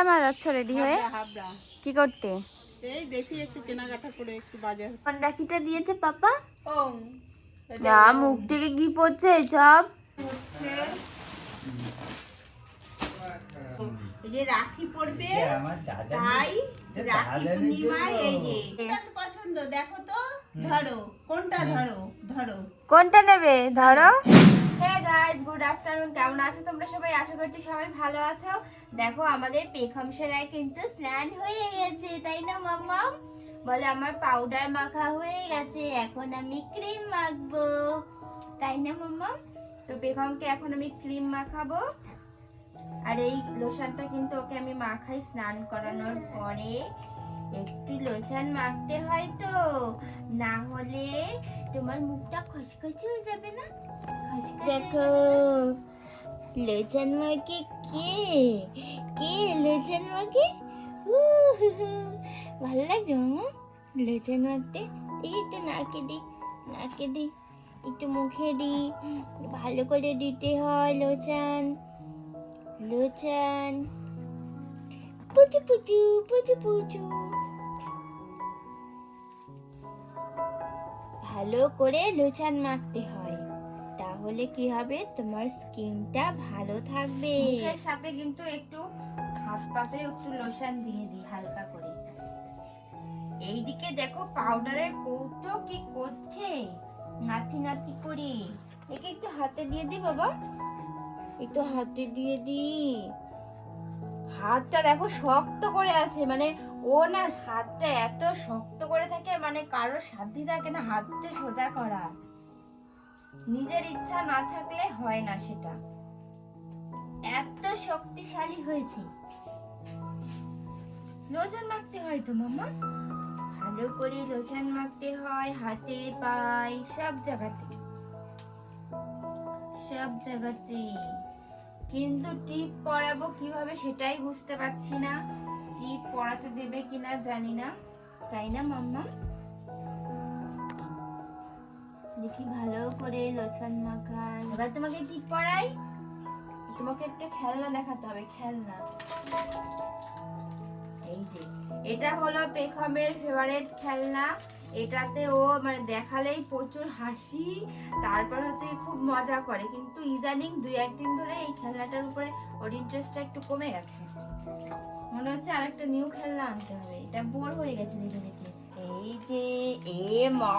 কোথায় মা যাচ্ছ রেডি হয়ে। কি করতে? এই দেখি একটু কেনাকাটা করে একটু বাজার। রাখিটা দিয়েছে পাপা? ও না মুখ থেকে কি পড়ছে সব এই যে রাখি পড়বে তাই রাখি পূর্ণিমায় এই যে এটা তো পছন্দ। দেখো তো ধরো কোনটা ধরো ধরো। কোনটা নেবে? ধরো। গুড আফটারনুন কেমন আছো তোমরা সবাই? আশা করছি সবাই ভালো আছো। দেখো, আমাদের পেখম কিন্তু স্নান হয়ে গেছে, তাই না মাম্মা বলে, আমার পাউডার মাখা হয়ে গেছে, এখন আমি ক্রিম মাখবো। তাই না মাম্মা তো পেখমকে এখন আমি ক্রিম মাখাবো। আর এই লোশনটা কিন্তু ওকে আমি মাখাই স্নান করানোর পরে। একটু লোশন মাখতে হয় তো। না হলে তোমার মুখটা খসখসে হয়ে যাবে না? দেখো, লোচন মাকে কে? কে লোচন মাকে ভালো লাগছে মামা? লোচন মাখতে এই একটু নাকে দি নাকে দি, একটু মুখে দি, ভালো করে দিতে হয় লোচন। লোচন। পুচু পুচু পুচু পুচু। ভালো করে লোচান মাখতে হয়। তাহলে কি হবে? তোমার স্কিনটা ভালো থাকবে। মুখের সাথে কিন্তু একটু হাত পাতে একটু লোশন দিয়ে দিই হালকা করে। এইদিকে দেখো পাউডারের কৌটো কি করছে? নাতি নাতি করে। একে একটু হাতে দিয়ে দি বাবা। একটু হাতে দিয়ে দি। হাতটা দেখো শক্ত করে আছে। মানে ও না হাতটা এত শক্ত করে থাকে মানে কারোর সাধ্যই থাকে না হাতটা সোজা করা। নিজের ইচ্ছা না থাকলে হয় না সেটা। এত শক্তিশালী হয়েছে। লোশন মাখতে হয় তো মামা ভালো করে লোশন মাখতে হয়, হাতে, পায়ে, সব জায়গাতে। সব জায়গাতে। কিন্তু টিপ পরাবো কীভাবে সেটাই বুঝতে পারছি না। টিপ পরাতে দেবে কিনা জানি না। তাই না, মাম্মা? দেখি ভালো করে লোশন মাখাই। এবার তোমাকে টিপ পরাই তোমাকে একটা খেলনা দেখাতে হবে, খেলনা। এই যে, এটা হলো পেখমের ফেভারিট খেলনা। এটাতে ও মানে দেখালেই প্রচুর হাসি, তারপর হচ্ছে খুব মজা করে। কিন্তু ইদানিং দুই একদিন ধরে এই খেলনাটার উপরে ওর ইন্টারেস্টটা একটু কমে গেছে। মনে হচ্ছে আরেকটা নিউ খেলনা আনতে হবে। এটা বোর হয়ে গেছে দেখে দেখে এই যে, এ মা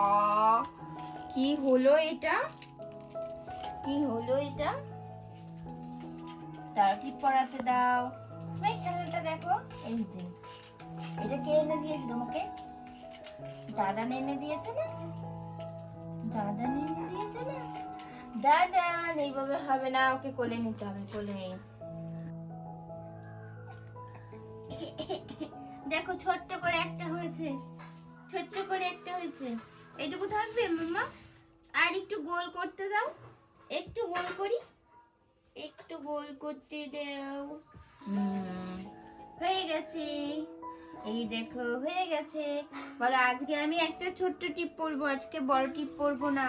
কি হলো এটা? কি হলো এটা? তার ঠিক পড়াতে দাও। তুমি খেলনাটা দেখো। এই যে। এটা কে এনে দিয়েছে তোমাকে? দাদা এনে দিয়েছে না? দাদা এনে দিয়েছে না? দাদা, এইভাবে হবে না। ওকে কোলে নিতে হবে, কোলে। দেখো, ছোট্ট করে একটা হয়েছে। ছোট্ট করে একটা হয়েছে। এইটুকু থাকবে, মাম্মা? আর একটু গোল করতে দাও। একটু গোল করি। একটু গোল করতে দাও। হয়ে গেছে। এই দেখো হয়ে গেছে। বলো আজকে আমি একটা ছোট্ট টিপ পরবো আজকে বড় টিপ পরবো না।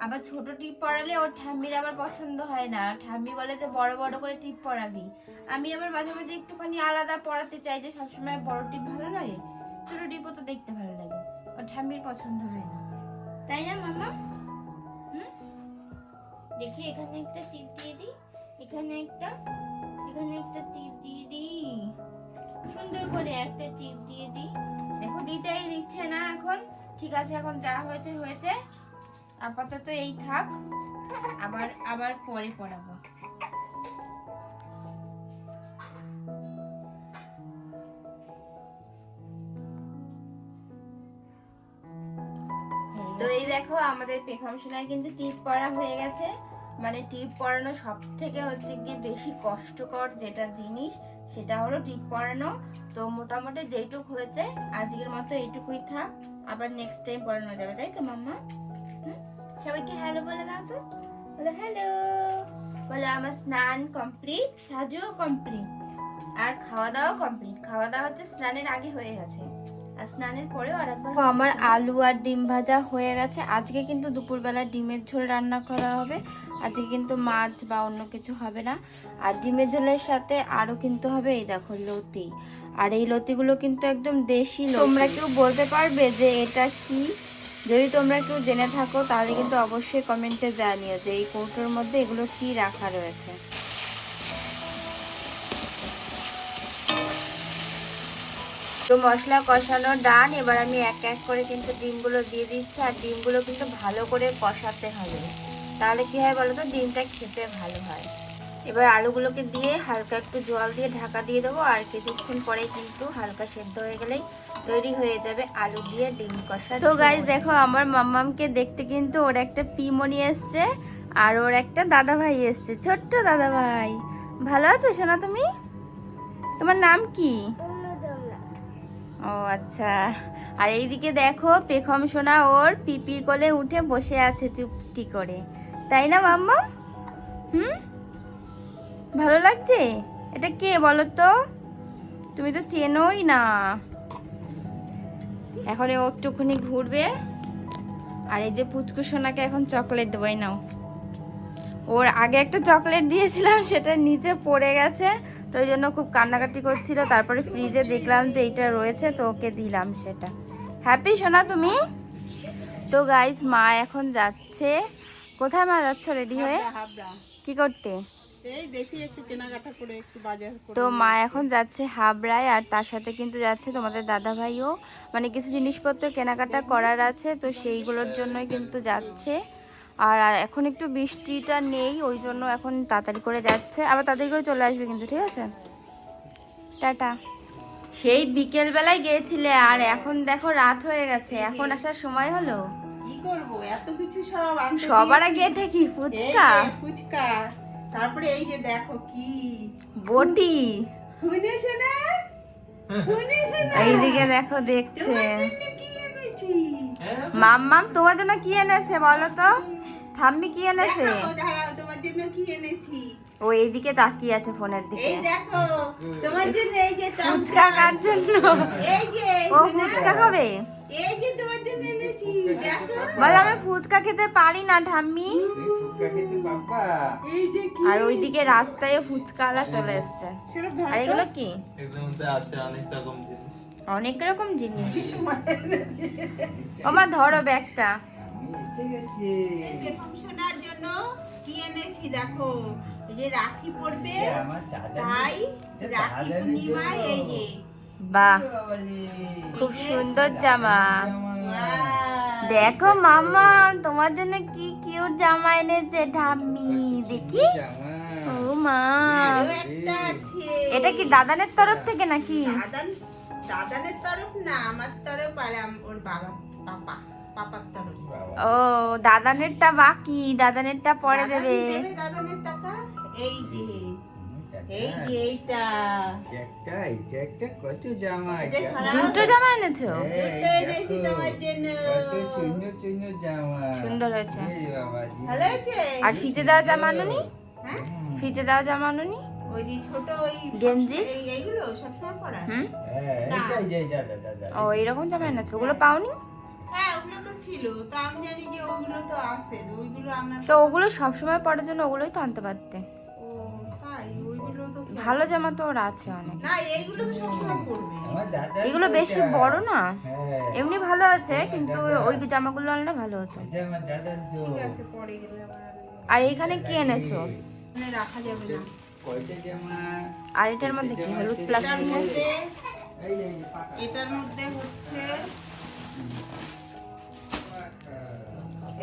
আবার ছোট টিপ পরালে ওর ঠাম্মির আবার পছন্দ হয় না। ঠাম্মি বলে যে বড় বড় করে টিপ পরাবি আমি আবার মাঝে মাঝে একটুখানি আলাদা পরাতে চাই যে সবসময় বড় টিপ ভালো লাগে ছোট টিপও তো দেখতে ভালো লাগে। ওর ঠাম্মির পছন্দ হয় না। তাই না, মামা? হুম? দেখি, এখানে একটা টিপ দিয়ে দিই। এখানে একটা এখানে একটা টিপ দিয়ে দিই। সুন্দর করে একটা টিপ দিয়ে দিই। দেখো, দিতেই দিচ্ছে না এখন। ঠিক আছে, এখন যা হয়েছে হয়েছে। আপাতত এই থাক। আবার আবার পরে পড়াবো। দেখো, আমাদের পেখম সোনায় কিন্তু টিপ পরা হয়ে গেছে। মানে টিপ পরানো সব থেকে হচ্ছে গিয়ে বেশি কষ্টকর যেটা জিনিস, সেটা হলো টিপ পরানো। তো মোটামুটি যেটুক হয়েছে, আজকের মতো এইটুকুই থাক। আবার নেক্সট টাইম পরানো যাবে, তাই তো মাম্মা? সবাইকে হ্যালো বলে দাও তো। বলে হ্যালো বলে, আমার স্নান কমপ্লিট সাজুও কমপ্লিট আর খাওয়া দাওয়া কমপ্লিট খাওয়া দাওয়া হচ্ছে স্নানের আগে হয়ে গেছে। স্নানের পরেও আরেকবার আমার আলু আর ডিম ভাজা হয়ে গেছে। আজকে কিন্তু দুপুরবেলা ডিমের ঝোল রান্না করা হবে। আজকে কিন্তু মাছ বা অন্য কিছু হবে না। আর ডিমের ঝোলের সাথে আরও কিন্তু হবে এই দেখো লতি। আর এই লতিগুলো কিন্তু একদম দেশি তোমরা কেউ বলতে পারবে যে এটা কি? যদি তোমরা কেউ জেনে থাকো, তাহলে কিন্তু অবশ্যই কমেন্টে জানিও যে এই কৌটোর মধ্যে এগুলো কি রাখা রয়েছে। তো মশলা কষানো ডান এবার আমি এক এক করে কিন্তু ডিমগুলো দিয়ে দিচ্ছি আর ডিমগুলো কিন্তু ভালো করে কষাতে হবে। তাহলে কী হয় বলো তো ডিমটা খেতে ভালো হয়। এবার আলুগুলোকে দিয়ে হালকা একটু জল দিয়ে ঢাকা দিয়ে দেবো আর কিছুক্ষণ পরে কিন্তু হালকা সেদ্ধ হয়ে গেলেই তৈরি হয়ে যাবে আলু দিয়ে ডিম কষা তো গাইজ দেখো আমার মাম্মামকে দেখতে কিন্তু ওর একটা পিমনি এসছে আর ওর একটা দাদা ভাই এসছে ছোট্ট দাদা ভাই ভালো আছো সোনা তুমি? তোমার নাম কি? ও আচ্ছা। আর এইদিকে দেখো, পেখম সোনা ওর পিপির কোলে উঠে বসে আছে চুপটি করে। তাই না, মাম্মা? হুম? ভালো লাগছে? এটা কে বলো তো? তুমি তো চেনোই না। এখন ও একটুখানি ঘুরবে। আর এই যে পুচকু সোনাকে এখন চকলেট দেবোই নাও। ওর আগে একটা চকলেট দিয়েছিলাম, সেটা নিচে পড়ে গেছে। তো ওই জন্য খুব কান্নাকাটি করছিল। তারপরে ফ্রিজে দেখলাম যে এইটা রয়েছে তো ওকে দিলাম সেটা। হ্যাপি সোনা তুমি? তো গাইস মা এখন যাচ্ছে। কোথায় মা যাচ্ছ রেডি হয়ে। কি করতে? তো মা এখন যাচ্ছে হাবড়ায় আর তার সাথে কিন্তু যাচ্ছে তোমাদের দাদা ভাইও মানে কিছু জিনিসপত্র কেনাকাটা করার আছে তো সেইগুলোর জন্যই কিন্তু যাচ্ছে। আর এখন একটু বৃষ্টিটা নেই ওই জন্য এখন তাড়াতাড়ি করে যাচ্ছে। আবার তাড়াতাড়ি করে চলে আসবে কিন্তু ঠিক আছে? টাটা। সেই বিকেল বেলায় গিয়েছিলে আর এখন দেখো রাত হয়ে গেছে। এখন আসার সময় হলো? কি করব? এত কিছু সব সবার আগে এটা কি ফুচকা? ফুচকা। তারপরে এই যে দেখো কি? বটি। শুনেছে না শুনেছে না এইদিকে দেখো দেখছে। কি এনেছি? মাম্মাম তোমার জন্য কি এনেছে বলো তো? ঠাম্মি কি এনেছে? তোমার জন্য কি এনেছি? ও এইদিকে তাকিয়ে আছে ফোনের দিকে। এই দেখো তোমার জন্য এই যে ফুচকা কার জন্য? এই যে ও ফুচকা খাবে? এই যে তোমার জন্য এনেছি দেখো। বলে আমি ফুচকা খেতে পারি না ঠাম্মি। এই যে কি? আর ওইদিকে রাস্তায় ফুচকাওয়ালা চলে এসছে। আর এগুলো কি? আছে অনেক রকম জিনিস। অনেক রকম জিনিস। ও মা ধরো ব্যাগটা। শোনার জন্য কি এনেছি দেখো? এই যে রাখি পড়বে তাই রাখি পূর্ণিমায় এই যে। বাহ। খুব সুন্দর জামা। দেখো মামা তোমার জন্য কি কিউট জামা এনেছে ঠাম্মি দেখি। ও মা। একটা এটা কি দাদানের তরফ থেকে নাকি? দাদান দাদানের তরফ না আমার তরফ আর ওর বাবা পাপা ও দাদানেরটা বাকি দাদানেরটা পরে দেবে। দেবে দাদানের টাকা? এই যে এই যে এইটা কত জামা? দুটো জামা এনেছো? এই দুটো এনেছি জন্য। সুন্দর সুন্দর জামা সুন্দর হয়েছে। ভালো আর ফিতে দেওয়া জামা আনুনি? হ্যাঁ? ফিতে দেওয়া জামা আনুনি? ওই যে ছোট ওই গেঞ্জি? এই এইগুলো সবসময় পরা। হুম? হ্যাঁ। ও এইরকম জামা এনেছো? ওগুলো পাওনি? ছিল তো আমি জানি যে ওগুলো তো আছে ওইগুলো আমার তো ওগুলো সবসময় পরার জন্য ওগুলোই তো আনতে পারতে। ও তাই? ওইগুলো তো ভালো জামা তো ওর আছে অনেক। না এইগুলো তো সবসময় পরবে আমার এগুলো বেশি। বড় না। হ্যাঁ, এমনি ভালো আছে কিন্তু ওই জামাগুলো আনলে ভালো হতো। ঠিক আছে পরে গেলে আর এখানে কি এনেছো? রাখা যাবে না। আর এটার মধ্যে কি? হলুদ পাকা। এটার মধ্যে হচ্ছে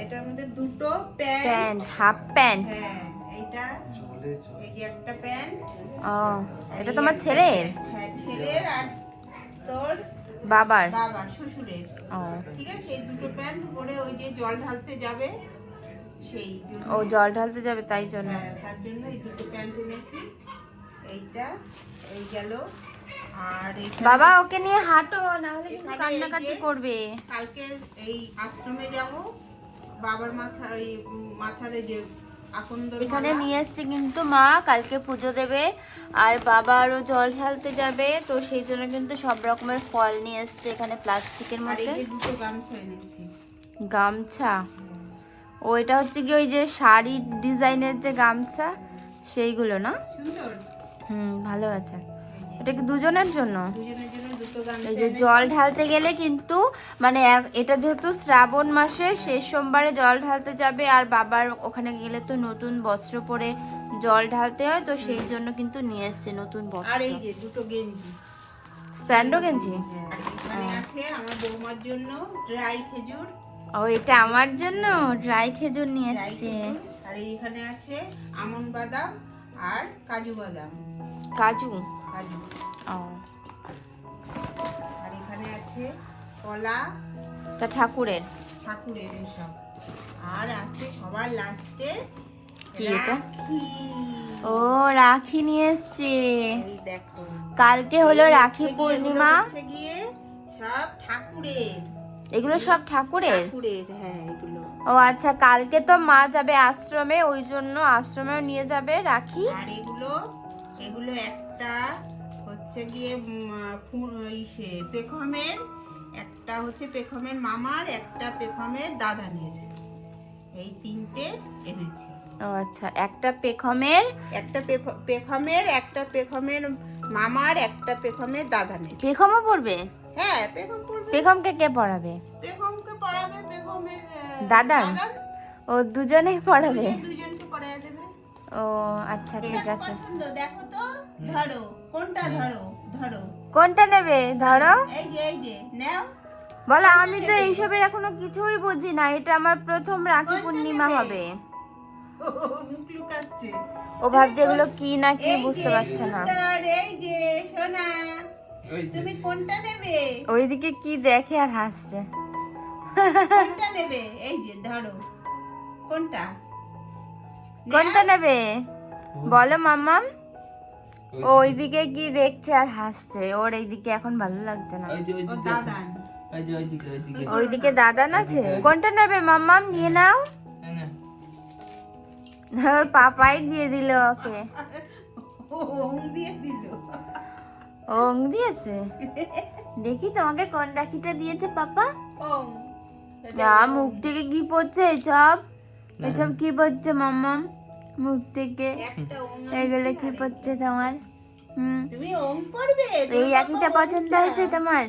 এটার মধ্যে দুটো প্যান্ট। Pant half pant. হ্যাঁ। এই যে একটা প্যান্ট। ও এটা তোমার ছেলের? হ্যাঁ ছেলের আর তোর বাবার? বাবার শ্বশুরের। ও। ঠিক আছে? এই দুটো প্যান্ট পরে ওই যে জল ঢালতে যাবে সেই ও জল ঢালতে যাবে তাই জন্য। হ্যাঁ, তার জন্য এই দুটো প্যান্ট এনেছি। এইটা এই গেল। আর বাবা ওকে নিয়ে হাঁটো না হলে কিন্তু কান্নাকাটি করবে। কালকে এই আশ্রমে যাব। বাবার মাথা এই মাথার এই যে এখানে নিয়ে এসছে কিন্তু মা কালকে পুজো দেবে। আর বাবা আরও জল ঢালতে যাবে তো সেই জন্য কিন্তু সব রকমের ফল নিয়ে এসছে এখানে প্লাস্টিকের মধ্যে। দুটো গামছা এনেছি। গামছা? ও ওইটা হচ্ছে কি ওই যে শাড়ির ডিজাইনের যে গামছা সেইগুলো না? সুন্দর? হুম ভালো আছে। এটা কি দুজনের জন্য? এই যে জল ঢালতে গেলে কিন্তু মানে এটা যেহেতু শ্রাবণ মাসে শেষ সোমবারে জল ঢালতে যাবে আর বাবার ওখানে গেলে তো নতুন বস্ত্র পরে জল ঢালতে হয় তো সেই জন্য কিন্তু নিয়ে এসছে নতুন আর বস্ত্র এই যে দুটো গেঞ্জি। স্যান্ডো গেঞ্জি? হ্যাঁ, এখানে আছে আমার বৌমার জন্য ড্রাই খেজুর। ও এটা আমার জন্য? ড্রাই খেজুর নিয়ে এসছে। আর এইখানে আছে আমন বাদাম আর কাজু বাদাম। কাজু। আর এখানে আছে কলা। তা ঠাকুরের? ঠাকুরের এসব। আর আছে সবার লাস্টে কি এটা? ও রাখি নিয়ে এসছে। কালকে হলো রাখি পূর্ণিমা। গিয়ে সব ঠাকুরের। এগুলো সব ঠাকুরের? হ্যাঁ এগুলো। ও আচ্ছা কালকে তো মা যাবে আশ্রমে ওই জন্য আশ্রমেও নিয়ে যাবে রাখি? আর এগুলো এগুলো একটা হচ্ছে গিয়ে ইসে পেখমের একটা হচ্ছে পেখমের মামার একটা পেখমের দাদানের। এই তিনটে এনেছি। ও আচ্ছা একটা পেখমের? একটা পেখ- পেখমের একটা পেখমের মামার একটা পেখমের দাদানের। পেখমও পড়বে? হ্যাঁ পেখম পড়বে। পেখমকে কে পড়াবে? পেখমকে পড়াবে পেখমের দাদান? ও দুজনেই পড়াবে? দুজনকে পড়ায় দেবে। ও আচ্ছা ঠিক আছে। দেখো তো। ধরো কোনটা ধরো? ধরো। কোনটা নেবে? ধরো। এই যে এই যে নাও। বলো আমি তো এইসবের এখনও কিছুই বুঝি না এটা আমার প্রথম রাখি পূর্ণিমা হবে। ও, মুখ লুকাচ্ছে। ও ভাবছে এগুলো কি না কি বুঝতে পারছে না। এই যে সোনা তুমি কোনটা নেবে? ওইদিকে কি দেখে আর হাসছে। কোনটা নেবে? এই যে ধরো। কোনটা? কোনটা নেবে? বলো মাম্মাম। ও ওইদিকে কি দেখছে আর হাসছে। ওর এইদিকে এখন ভালো লাগছে না। ওইদিকে, ওইদিকে। ওইদিকে দাদান আছে? কোনটা নেবে? মাম্মাম নিয়ে নাও। না, না, ওর পাপাই দিয়ে দিল ওকে। ও ওং দিয়ে দিল। ওং দিয়েছে? দেখি তোমাকে কোন রাখিটা দিয়েছে পাপা? ওং। না মুখ থেকে কি পড়ছে এসব? এসব কি পড়ছে মাম্মাম? মুখ থেকে। এগুলো কি পড়ছে তোমার? হুম। তুমি পড়বে? এই রাখিটা পছন্দ হয়েছে তোমার?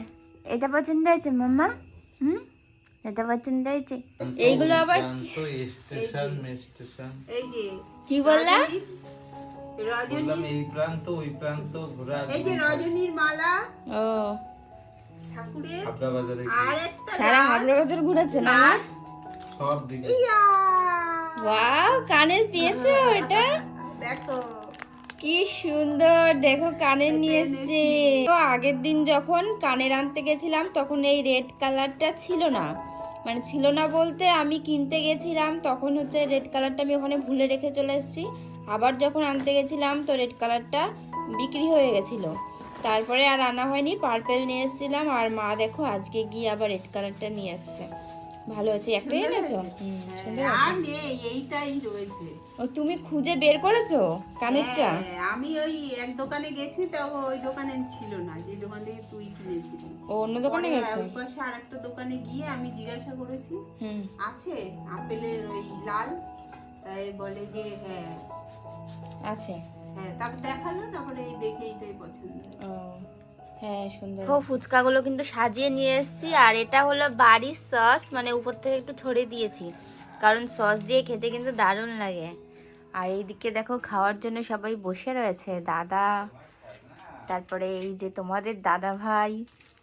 এটা পছন্দ হয়েছে মাম্মা? হুম? এটা পছন্দ হয়েছে? এইগুলো আবার স্টেশন স্টেশন। এই যে কি বললা? রজনী বললাম এই প্রান্ত ওই প্রান্ত ঘোরা এই যে রজনীর মালা। ও। ঠাকুরের হাবড়া বাজারে আর একটা সারা হাবড়া ঘুরেছে না? সব দিকে। ইয়া! ওয়াও কানের পেয়েছ এটা? দেখো। কি সুন্দর দেখো কানের নিয়ে এসছে। তো আগের দিন যখন কানের আনতে গেছিলাম তখন এই রেড কালারটা ছিল না। মানে ছিল না বলতে আমি কিনতে গেছিলাম তখন হচ্ছে রেড কালারটা আমি ওখানে ভুলে রেখে চলে এসেছি। আবার যখন আনতে গেছিলাম তো রেড কালারটা বিক্রি হয়ে গেছিল। তারপরে আর আনা হয়নি পার্পেল নিয়ে এসেছিলাম আর মা দেখো আজকে গিয়ে আবার রেড কালারটা নিয়ে এসছে। ভালো হয়েছে একটাই এনেছো? আর নেই এইটাই রয়েছে। ও তুমি খুঁজে বের করেছ কানেরটা? হ্যাঁ, আমি ওই এক দোকানে গেছি তো ওই দোকানে ছিল না যে দোকান থেকে তুই কিনেছিলি। ও অন্য দোকানে গেছে? ওই পাশে আর একটা দোকানে গিয়ে আমি জিজ্ঞাসা করেছি হুম। আছে? আপেলের ওই লাল তাই বলে যে হ্যাঁ। আছে। হ্যাঁ তারপর দেখাল তারপরে এই দেখে এইটাই পছন্দ। ও হ্যাঁ সুন্দর ও ফুচকাগুলো কিন্তু সাজিয়ে নিয়ে এসেছি আর এটা হলো বাড়ির সস মানে উপর থেকে একটু ছড়িয়ে দিয়েছি। কারণ সস দিয়ে খেতে কিন্তু দারুণ লাগে। আর এইদিকে দেখো খাওয়ার জন্য সবাই বসে রয়েছে। দাদা তারপরে এই যে তোমাদের দাদা ভাই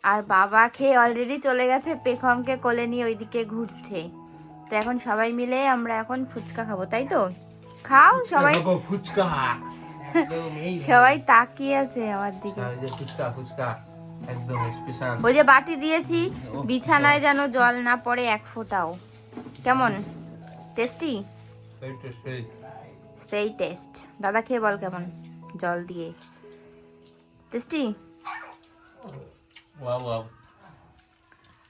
আর বাবা খেয়ে অলরেডি চলে গেছে পেখমকে কোলে নিয়ে ওইদিকে ঘুরছে। তো এখন সবাই মিলে আমরা এখন ফুচকা খাব তাই তো? খাও সবাই। ফুচকা। সবাই তাকিয়ে আছে আমার দিকে। এই যে ফুচকা ফুচকা একদম স্পেশাল ওই যে বাটি দিয়েছি বিছানায় যেন জল না পড়ে এক ফোঁটাও। কেমন? টেস্টি সেই টেস্ট দাদা খেয়ে বল কেমন জল দিয়ে। টেস্টি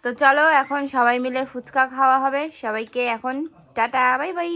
তো চলো এখন সবাই মিলে ফুচকা খাওয়া হবে। সবাইকে এখন টাটা বাই বাই